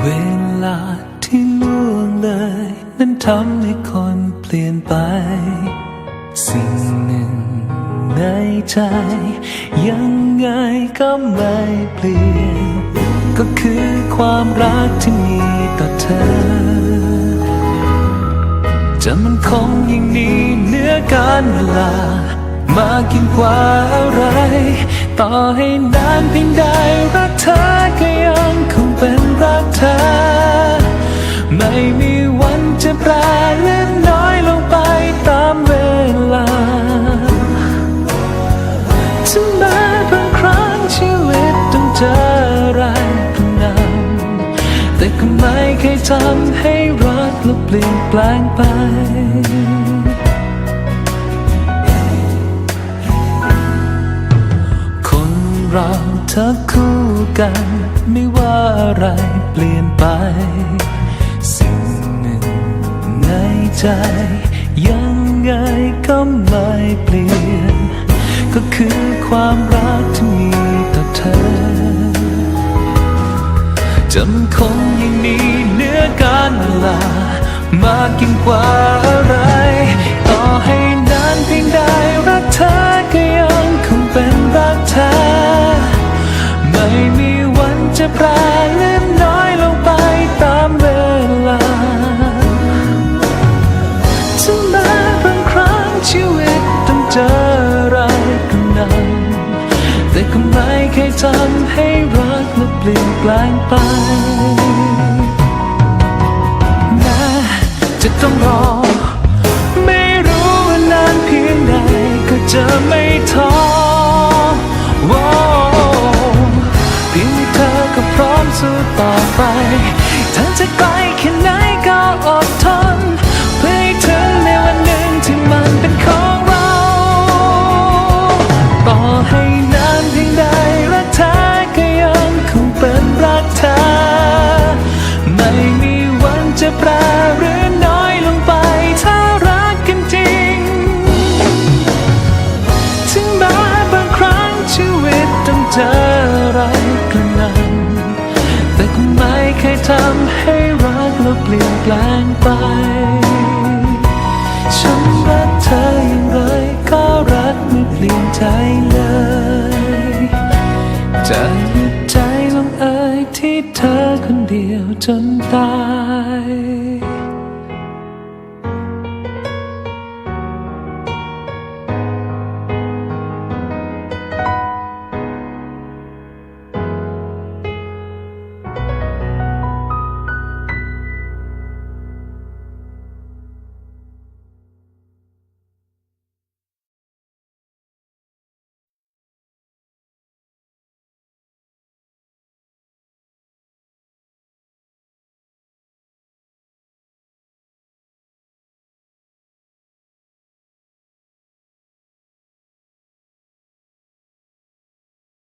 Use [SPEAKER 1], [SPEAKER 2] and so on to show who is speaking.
[SPEAKER 1] เวลาที่ล่วงเลย นั้นทำให้คนเปลี่ยนไป สิ่งหนึ่งในใจ ยังไงก็ไม่เปลี่ยน ก็คือความรักที่มีต่อเธอ จะมันคงยิ่งนี้เหนื้อการเวลา มากยิ่งกว่าอะไร ต่อให้นานเพียงใดรักเธอ ม่มีวันจะแปรเล็กน้อยลงไปตามเวลาถึงแม้บางครั้งชีวิตต้องเจออะไรกระหนำแต่ก็ไม่เคยทำให้รักและเปลี่ยนแปลงไปคนเราถ้าคู่กัน ไม่ว่าอะไรเปลี่ยนไป ใจยังไงก็ไม่เปลี่ยน ก็คือความรักที่มีต่อเธอจำคงยังมีเนื้อการเวลามากยิ่งกว่าอะไร ก็ไม่เคยทำให้รักและเปลี่ยนแปลงไปแม้จะต้องรอ ไม่รู้ว่านานเพียงใดก็จะไม่ท้อโว้เพียงเธอก็พร้อมสู้ต่อไปเธอจะไก เปลี่ยนแปลงไป ฉันรักเธออย่างไรก็รักไม่เปลี่ยนใจเลยจะหยุดใจลงเอยที่เธอคนเดียวจนตาย